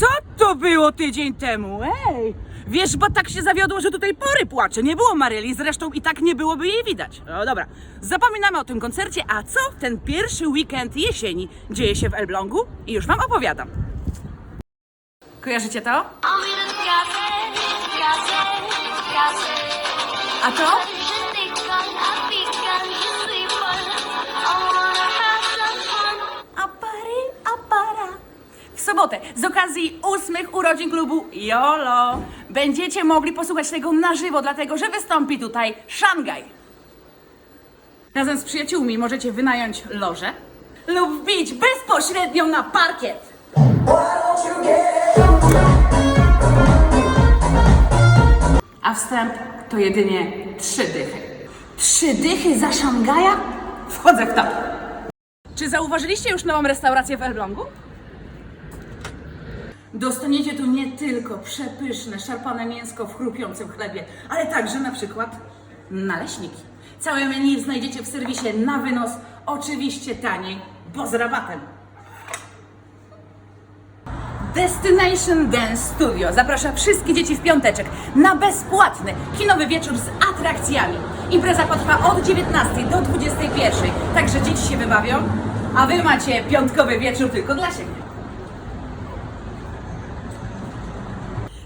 Co to było tydzień temu? Ej! Wiesz, bo tak się zawiodło, że tutaj pory płacze. Nie było Maryli, zresztą i tak nie byłoby jej widać. No dobra, zapominamy o tym koncercie, a co w ten pierwszy weekend jesieni dzieje się w Elblągu? I już wam opowiadam. Kojarzycie to? A to? Sobotę z okazji ósmych urodzin klubu YOLO będziecie mogli posłuchać tego na żywo, dlatego że wystąpi tutaj Szangaj. Razem z przyjaciółmi możecie wynająć lożę lub wbić bezpośrednio na parkiet. A wstęp to jedynie trzy dychy. Trzy dychy za Szangaja? Wchodzę w to. Czy zauważyliście już nową restaurację w Elblągu? Dostaniecie tu nie tylko przepyszne, szarpane mięsko w chrupiącym chlebie, ale także na przykład naleśniki. Całe menu znajdziecie w serwisie na wynos, oczywiście taniej, bo z rabatem. Destination Dance Studio zaprasza wszystkie dzieci w piąteczek na bezpłatny kinowy wieczór z atrakcjami. Impreza potrwa od 19 do 21, także dzieci się wybawią, a wy macie piątkowy wieczór tylko dla siebie.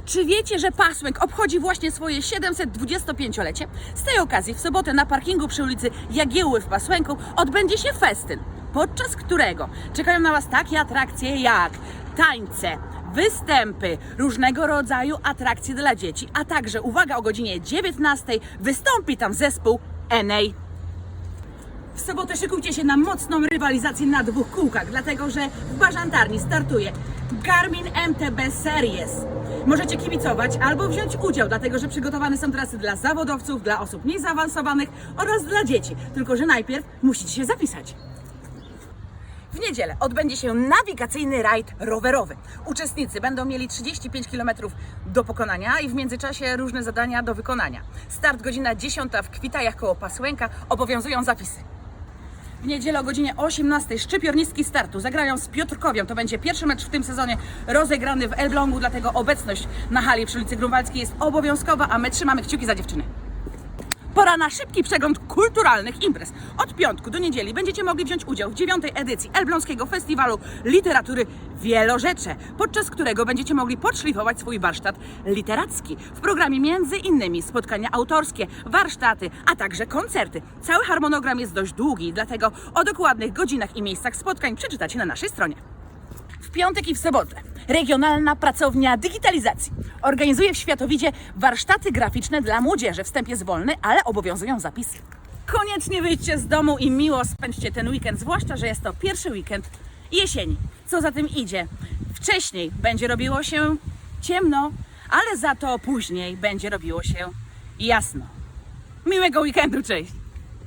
Czy wiecie, że Pasłęk obchodzi właśnie swoje 725-lecie? Z tej okazji w sobotę na parkingu przy ulicy Jagiełły w Pasłęku odbędzie się festyn, podczas którego czekają na Was takie atrakcje jak tańce, występy, różnego rodzaju atrakcje dla dzieci, a także, uwaga, o godzinie 19 wystąpi tam zespół NA. W sobotę szykujcie się na mocną rywalizację na dwóch kółkach, dlatego że w Bażantarni startuje Garmin MTB Series. Możecie kibicować albo wziąć udział, dlatego że przygotowane są trasy dla zawodowców, dla osób mniej zaawansowanych oraz dla dzieci. Tylko, że najpierw musicie się zapisać. W niedzielę odbędzie się nawigacyjny rajd rowerowy. Uczestnicy będą mieli 35 km do pokonania i w międzyczasie różne zadania do wykonania. Start godzina 10 w Kwitajach koło Pasłęka obowiązują zapisy. W niedzielę o godzinie 18 szczypiornistki startu zagrają z Piotrkowią. To będzie pierwszy mecz w tym sezonie rozegrany w Elblągu, dlatego obecność na hali przy ulicy Grunwaldzkiej jest obowiązkowa, a my trzymamy kciuki za dziewczyny. Pora na szybki przegląd kulturalnych imprez. Od piątku do niedzieli będziecie mogli wziąć udział w dziewiątej edycji Elbląskiego Festiwalu Literatury Wielorzecze, podczas którego będziecie mogli podszlifować swój warsztat literacki. W programie między innymi spotkania autorskie, warsztaty, a także koncerty. Cały harmonogram jest dość długi, dlatego o dokładnych godzinach i miejscach spotkań przeczytacie na naszej stronie. W piątek i w sobotę Regionalna Pracownia Digitalizacji organizuje w Światowidzie warsztaty graficzne dla młodzieży. Wstęp jest wolny, ale obowiązują zapisy. Koniecznie wyjdźcie z domu i miło spędźcie ten weekend, zwłaszcza, że jest to pierwszy weekend jesieni. Co za tym idzie? Wcześniej będzie robiło się ciemno, ale za to później będzie robiło się jasno. Miłego weekendu, cześć!